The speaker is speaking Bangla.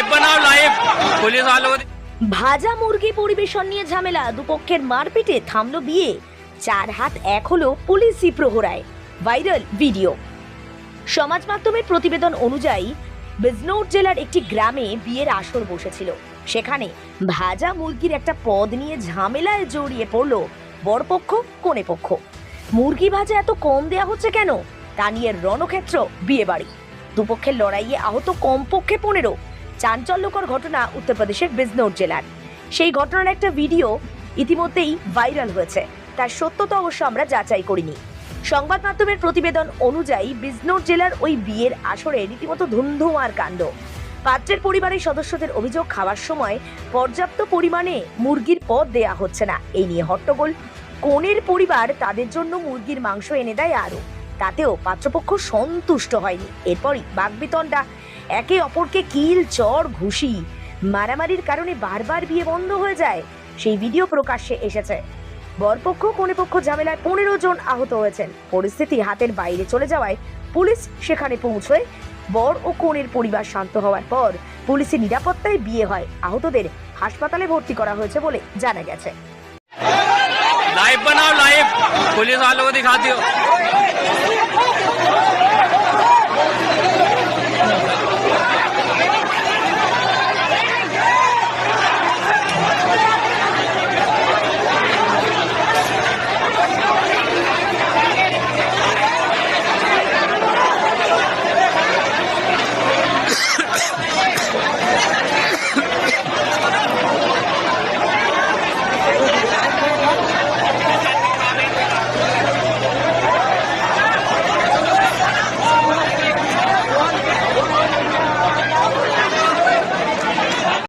লাইভ বানাও লাইভ পুলিশ वालों ভাজা মুরগি পরিবেশন নিয়ে ঝামেলা। দুপক্ষের মারপিটে থামলো বিয়ে। চার হাত এক হলো পুলিশি প্রহরায়। Viral video. সমাজ মাধ্যমের প্রতিবেদন অনুযায়ী, বিজনৌর জেলার একটি গ্রামে বিয়ের আসর বসেছিল। সেখানে ভাজা মুরগির একটা পদ নিয়ে ঝামেলায় জড়িয়ে পড়ল বরপক্ষ কোনে পক্ষ মুরগি ভাজা এত কম দেয়া হচ্ছে কেন? তা নিয়ে রণক্ষেত্র বিয়ে বাড়ি দুপক্ষের লড়াইয়ে আহত কমপক্ষে পনেরো। চাঞ্চল্যকর ঘটনা উত্তরপ্রদেশের বিজনৌর জেলার। সেই ঘটনার একটা ভিডিও ইতিমধ্যেই ভাইরাল হয়েছে। তার সত্যতা অবশ্য আমরা যাচাই করিনি। সংবাদ মাধ্যমের প্রতিবেদন অনুযায়ী বিজনৌর জেলার ওই বিয়ের আসরে রীতিমতো ধুমধুমার কাণ্ড। পাত্রের পরিবারের সদস্যদের অভিযোগ, খাওয়ার সময় পর্যাপ্ত পরিমাণে মুরগির পদ দেয়া হচ্ছে না। এই নিয়ে হট্টগোল। কনের পরিবার তাদের জন্য মুরগির মাংস এনে দেয় আরও। তাতেও পাত্রপক্ষ সন্তুষ্ট হয়নি। এরপরই বাগবিতণ্ডা একে অপরকে কিল, চর, ঘুষি মারামারির কারণে বারবার বিয়ে বন্ধ হয়ে যায়। সেই ভিডিও প্রকাশ্যে এসেছে। বরপক্ষ কনেপক্ষ ঝামেলায় পনেরো জন আহত হয়েছেন। পরিস্থিতি হাতের বাইরে চলে যাওয়ায় পুলিশ সেখানে পৌঁছয়। বর ও কনের পরিবার শান্ত হওয়ার পর পুলিশের নিরাপত্তায় বিয়ে হয়। আহতদের হাসপাতালে ভর্তি করা হয়েছে বলে জানা গেছে। বানাও পুলিশ